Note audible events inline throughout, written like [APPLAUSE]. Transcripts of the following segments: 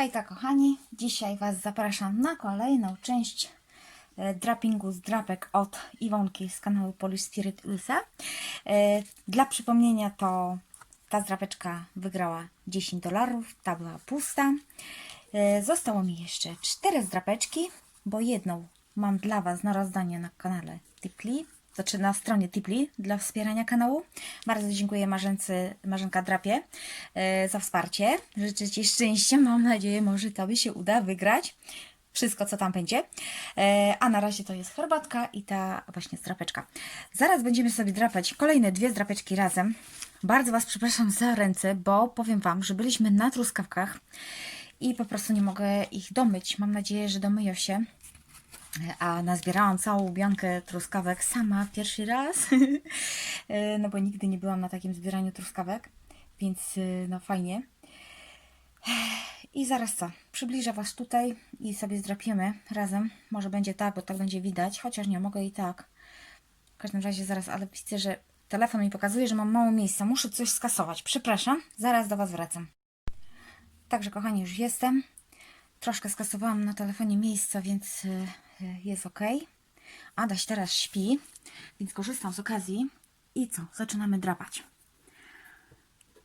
Hejka kochani, dzisiaj Was zapraszam na kolejną część e, drapingu z drapek od Iwonki z kanału Polish Spirit USA. E, Dla przypomnienia to ta drapeczka wygrała 10 dolarów, ta była pusta. E, Zostało mi jeszcze cztery zdrapeczki, bo jedną mam dla Was na rozdanie na kanale Tipli, znaczy na stronie Tipli dla wspierania kanału. Bardzo dziękuję Marzence, Marzenka Drapie e, za wsparcie. Życzę Ci szczęścia. Mam nadzieję, może Tobie się uda wygrać wszystko, co tam będzie. E, a na razie to jest herbatka i ta właśnie zdrapeczka. Zaraz będziemy sobie drapać kolejne dwie zdrapeczki razem. Bardzo Was przepraszam za ręce, bo powiem Wam, że byliśmy na truskawkach i po prostu nie mogę ich domyć. Mam nadzieję, że domyją się. A nazbierałam całą biankę truskawek sama pierwszy raz, [LAUGHS] E, no bo nigdy nie byłam na takim zbieraniu truskawek, więc e, no fajnie. I zaraz co? Przybliżę Was tutaj i sobie zdrapiemy razem. Może będzie tak, bo tak będzie widać, chociaż nie, mogę i tak. W każdym razie zaraz, ale widzę, że telefon mi pokazuje, że mam mało miejsca. Muszę coś skasować. Przepraszam, zaraz do Was wracam. Także kochani, już jestem. Troszkę skasowałam na telefonie miejsca, więc y, jest ok. Adaś teraz śpi, więc korzystam z okazji. I co? Zaczynamy drapać.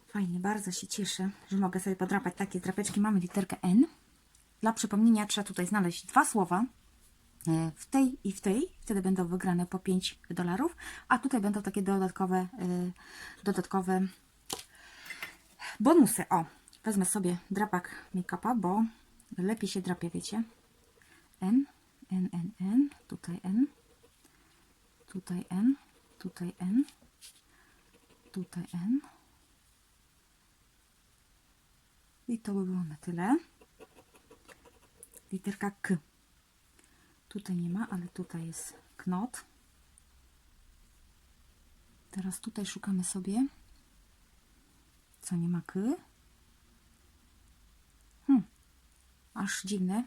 Fajnie, bardzo się cieszę, że mogę sobie podrapać takie drapeczki. Mamy literkę N. Dla przypomnienia trzeba tutaj znaleźć dwa słowa e, w tej i w tej. Wtedy będą wygrane po 5 dolarów. A tutaj będą takie dodatkowe, e, dodatkowe bonusy. O, wezmę sobie drapak make-upa, bo lepiej się drapie, wiecie. Tutaj N, tutaj N, tutaj N, tutaj N. I to by było na tyle. Literka K. Tutaj nie ma, ale tutaj jest knot. Teraz tutaj szukamy sobie, co nie ma K. Hmm. Aż dziwne,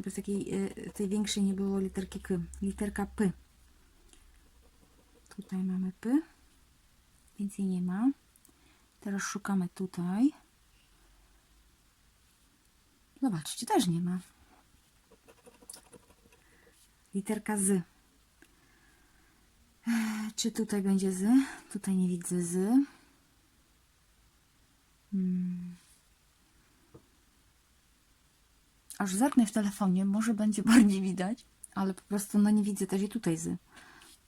żeby z takiej y, tej większej nie było literki K. Literka P. Tutaj mamy P. Więcej nie ma. Teraz szukamy tutaj. Zobaczcie, też nie ma. Literka z. Czy tutaj będzie z? Tutaj nie widzę z. Aż zerknę w telefonie, może będzie [LAUGHS] bardziej widać, ale po prostu no nie widzę też i tutaj z.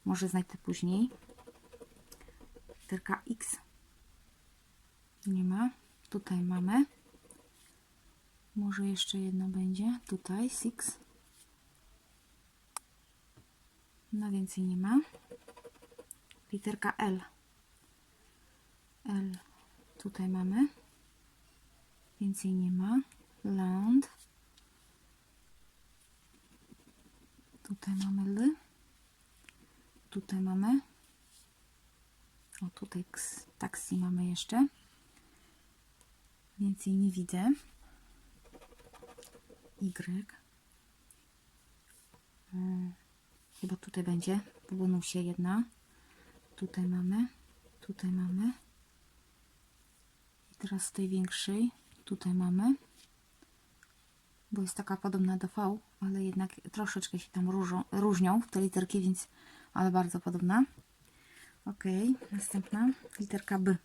Może znajdę później. Literka X. Nie ma. Tutaj mamy. Może jeszcze jedno będzie. Tutaj six. No więcej nie ma. Literka L. L. Tutaj mamy. Więcej nie ma. Land. Tutaj mamy L. Tutaj mamy. O, tutaj ks, taksi mamy jeszcze. Więcej nie widzę. Y. Mm, Chyba tutaj będzie w bonusie jedna. Tutaj mamy. Tutaj mamy. I teraz z tej większej. Tutaj mamy. Bo jest taka podobna do V, ale jednak troszeczkę się tam różą, różnią te literki, więc ale bardzo podobna. Ok, następna literka B.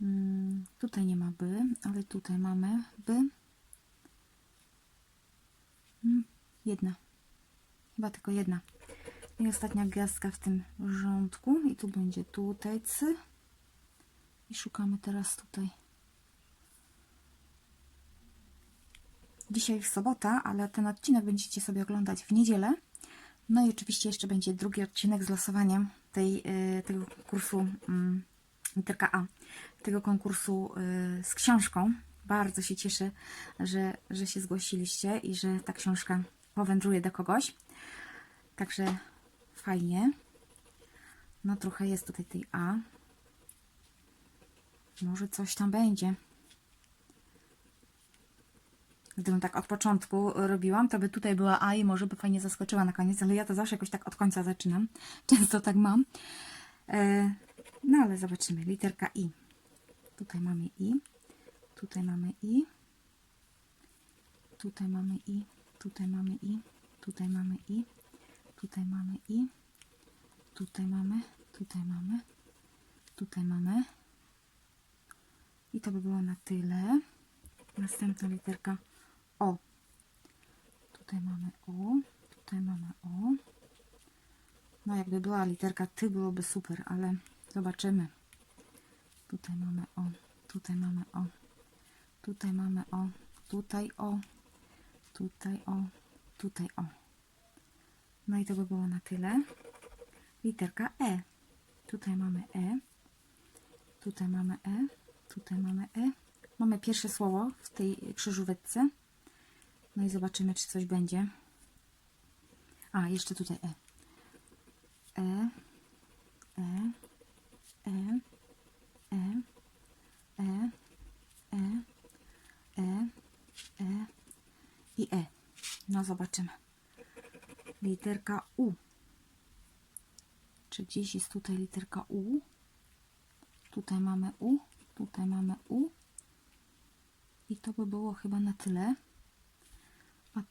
Mm, tutaj nie ma B, ale tutaj mamy B. Mm, Jedna. Chyba tylko jedna. I ostatnia gwiazdka w tym rządku. I tu będzie tutaj C. I szukamy teraz tutaj. Dzisiaj sobota, ale ten odcinek będziecie sobie oglądać w niedzielę. No i oczywiście jeszcze będzie drugi odcinek z losowaniem tej, y, tego kursu mm, literka A, tego konkursu y, z książką. Bardzo się cieszę, że, że się zgłosiliście i że ta książka powędruje do kogoś. Także fajnie. No trochę jest tutaj tej A. Może coś tam będzie. Gdybym tak od początku robiłam, to by tutaj była A i może by fajnie zaskoczyła na koniec, ale ja to zawsze jakoś tak od końca zaczynam. [LAUGHS] Często tak mam. E, no ale zobaczymy. Literka I. Tutaj mamy I. Tutaj mamy I. Tutaj mamy i, tutaj mamy i, tutaj mamy i, tutaj mamy i, tutaj mamy, tutaj mamy, tutaj mamy. I to by było na tyle. Następna literka. Tutaj mamy O, tutaj mamy O. No jakby była literka Ty byłoby super, ale zobaczymy. Tutaj mamy O, tutaj mamy O, tutaj mamy O, tutaj O, tutaj O, tutaj O. No i to by było na tyle. Literka E. Tutaj mamy E. Tutaj mamy E. Tutaj mamy E. Mamy pierwsze słowo w tej krzyżóweczce. No i zobaczymy, czy coś będzie. A, jeszcze tutaj E. E. E. E. E. E. E. E. E. I E. No zobaczymy. Literka U. Czy gdzieś jest tutaj literka U? Tutaj mamy U, tutaj mamy U. I to by było chyba na tyle.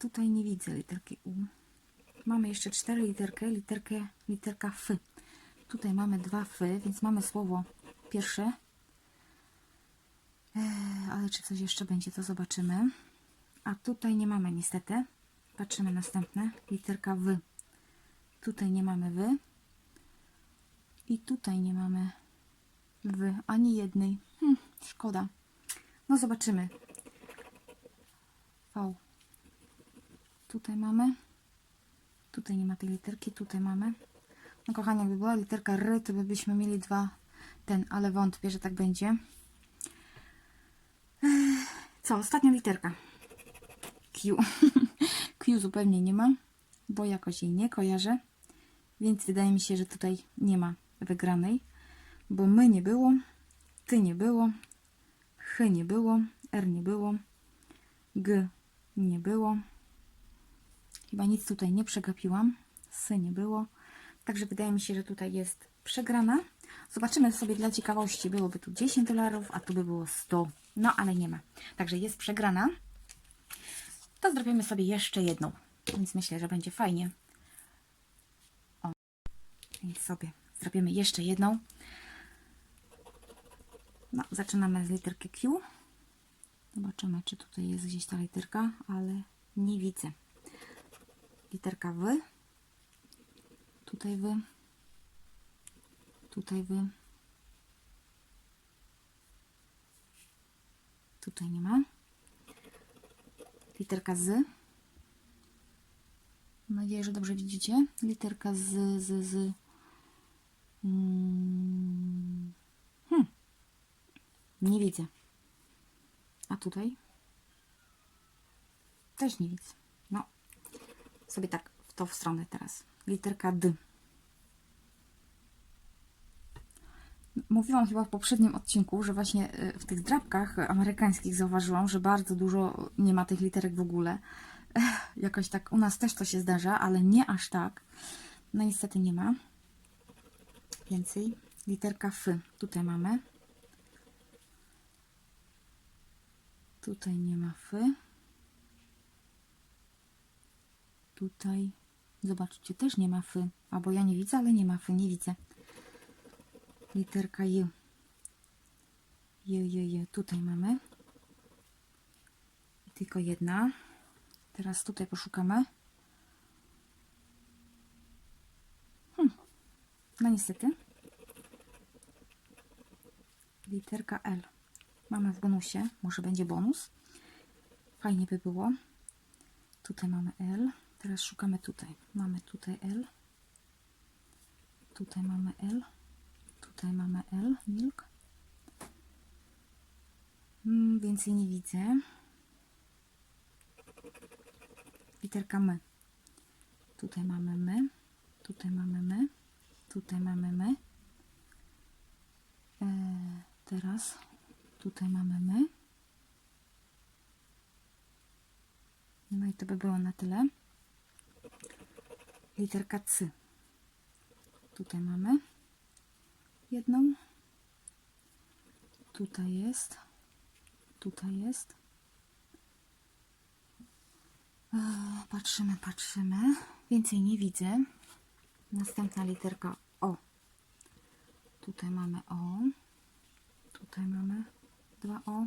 Tutaj nie widzę literki U. Mamy jeszcze cztery literki, literkę, literka F. Tutaj mamy dwa F, więc mamy słowo pierwsze. Eee, ale czy coś jeszcze będzie, to zobaczymy. A tutaj nie mamy niestety. Patrzymy następne. Literka W. Tutaj nie mamy W. I tutaj nie mamy W, ani jednej. Hm, szkoda. No zobaczymy. V. Tutaj mamy. Tutaj nie ma tej literki, tutaj mamy. No kochani, jakby była literka R, to by byśmy mieli dwa ten, ale wątpię, że tak będzie. Co, ostatnia literka. Q. [LAUGHS] Q zupełnie nie ma, bo jakoś jej nie kojarzę. Więc wydaje mi się, że tutaj nie ma wygranej, bo my nie było, ty nie było, ch nie było, r nie było, g nie było. Chyba nic tutaj nie przegapiłam, s nie było. Także wydaje mi się, że tutaj jest przegrana. Zobaczymy sobie dla ciekawości. Byłoby tu 10 dolarów, a tu by było 100. No, ale nie ma. Także jest przegrana. To zrobimy sobie jeszcze jedną. Więc myślę, że będzie fajnie. O. I sobie zrobimy jeszcze jedną. No, zaczynamy z literki Q. Zobaczymy, czy tutaj jest gdzieś ta literka, ale nie widzę. Literka W. Tutaj W. Tutaj W. Tutaj nie ma. Literka Z. Mam nadzieję, że dobrze widzicie. Literka z, z, z. Mm. Hmm. Nie widzę. A tutaj? Też nie widzę. Sobie tak w tą stronę teraz. Literka D. Mówiłam chyba w poprzednim odcinku, że właśnie y, w tych drapkach amerykańskich zauważyłam, że bardzo dużo nie ma tych literek w ogóle. Ech, [LAUGHS] Jakoś tak u nas też to się zdarza, ale nie aż tak. No niestety nie ma. Więcej. Literka F. Tutaj mamy. Tutaj nie ma F. Tutaj, zobaczcie, też nie ma F. Albo ja nie widzę, ale nie ma F, nie widzę. Literka J. J, J, J. Tutaj mamy. Tylko jedna. Teraz tutaj poszukamy. Hmm. No niestety. Literka L. Mamy w bonusie. Może będzie bonus. Fajnie by było. Tutaj mamy L. Teraz szukamy tutaj. Mamy tutaj L. Tutaj mamy L. Tutaj mamy L. Milk. Mm, więcej nie widzę. Literka M. Tutaj mamy my. Tutaj mamy my. Tutaj mamy my. E, teraz tutaj mamy my. No i to by było na tyle. Literka C. Tutaj mamy jedną. Tutaj jest. Tutaj jest. E, Patrzymy, patrzymy. Więcej nie widzę. Następna literka O. Tutaj mamy O. Tutaj mamy dwa O.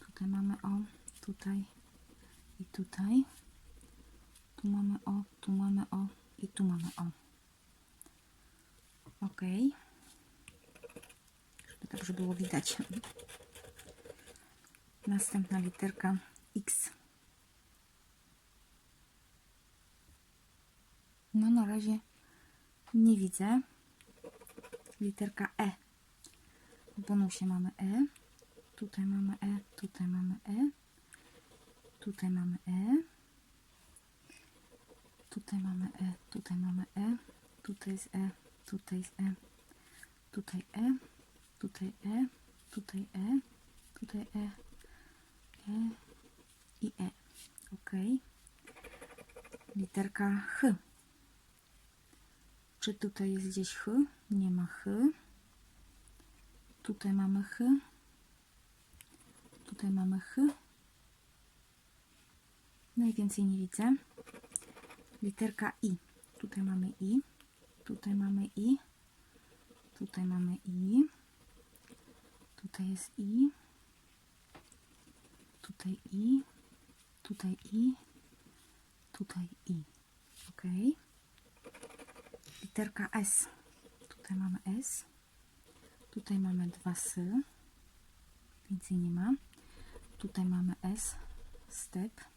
Tutaj mamy O. Tutaj i tutaj. Tu mamy O, tu mamy O i tu mamy O. Ok. Żeby dobrze było widać. Następna literka X. No na razie nie widzę. Literka E. W bonusie mamy E. Tutaj mamy E, tutaj mamy E. Tutaj mamy E. Tutaj mamy E, tutaj mamy E. Tutaj jest E, tutaj jest E. Tutaj E. Tutaj E. Tutaj E. Tutaj E. E. I E. Ok. Literka H. Czy tutaj jest gdzieś H? Nie ma H. Tutaj mamy H. Tutaj mamy H. Najwięcej nie widzę. Literka I. Tutaj mamy I. Tutaj mamy I. Tutaj mamy I. Tutaj jest I. Tutaj I. Tutaj I. Tutaj I. Ok. Literka S. Tutaj mamy S. Tutaj mamy dwa S. Więcej nie ma. Tutaj mamy S. Step.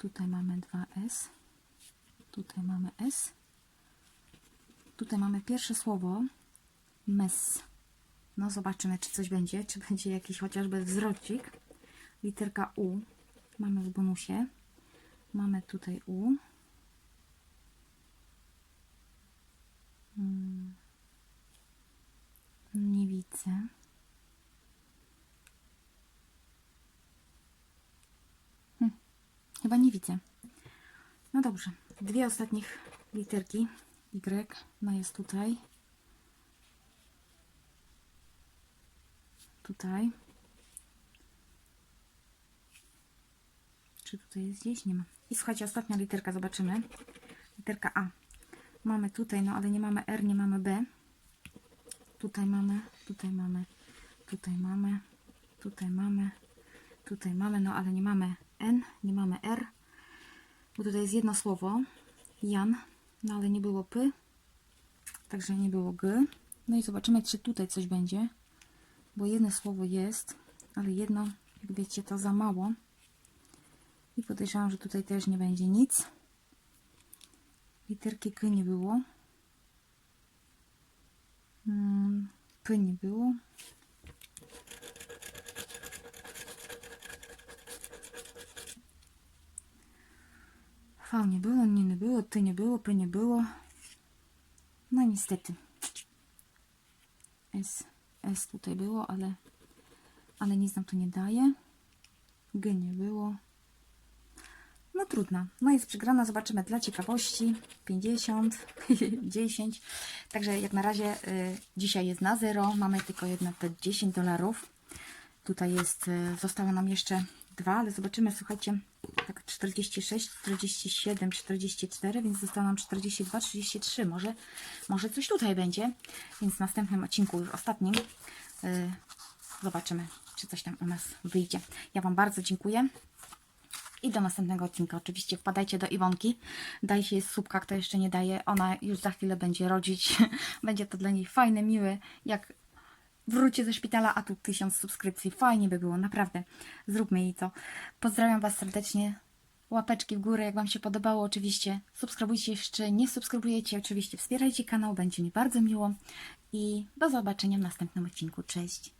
Tutaj mamy dwa S. Tutaj mamy S. Tutaj mamy pierwsze słowo. Mes. No zobaczymy, czy coś będzie. Czy [LAUGHS] będzie jakiś chociażby wzrocik. Literka U. Mamy w bonusie. Mamy tutaj U. Mm. Nie widzę. Hm. Chyba nie widzę. No dobrze. Dwie ostatnich literki. Y. No jest tutaj. Tutaj. Czy tutaj jest gdzieś? Nie ma. I słuchajcie, ostatnia literka, zobaczymy. Literka A. Mamy tutaj, no ale nie mamy R, nie mamy B. Tutaj mamy, tutaj mamy, tutaj mamy, tutaj mamy, tutaj mamy, no ale nie mamy N, nie mamy R. Bo tutaj jest jedno słowo, Jan, no ale nie było P, także nie było G. No i zobaczymy, czy tutaj coś będzie, bo jedno słowo jest, ale jedno, jak wiecie, to za mało. I podejrzewam, że tutaj też nie będzie nic. Literki K nie było. Mm, P nie było. V nie było, nie, nie było, T nie było, P nie było. No niestety. S, S tutaj było, ale, ale nic nam to nie daje. G nie było. No trudno. No jest przegrana, zobaczymy dla ciekawości. 50, 10. [LAUGHS] Także jak na razie y, dzisiaj jest na zero. Mamy tylko jedno te 10 dolarów. Tutaj jest, y, zostało nam jeszcze dwa, ale zobaczymy, słuchajcie, tak 46, 47, 44, więc zostało nam 42, 33. Może, może coś tutaj będzie. Więc w następnym odcinku, już ostatnim, y, zobaczymy, czy coś tam u nas wyjdzie. Ja Wam bardzo dziękuję. I do następnego odcinka. Oczywiście wpadajcie do Iwonki. Dajcie jej subka, kto jeszcze nie daje. Ona już za chwilę będzie rodzić. [LAUGHS] będzie to dla niej fajne, miłe. Jak wróci ze szpitala, a tu tysiąc subskrypcji. Fajnie by było, naprawdę. Zróbmy jej to. Pozdrawiam Was serdecznie. Łapeczki w górę, jak Wam się podobało, oczywiście. Subskrybujcie jeszcze, nie subskrybujecie, oczywiście wspierajcie kanał, będzie mi bardzo miło. I do zobaczenia w następnym odcinku. Cześć!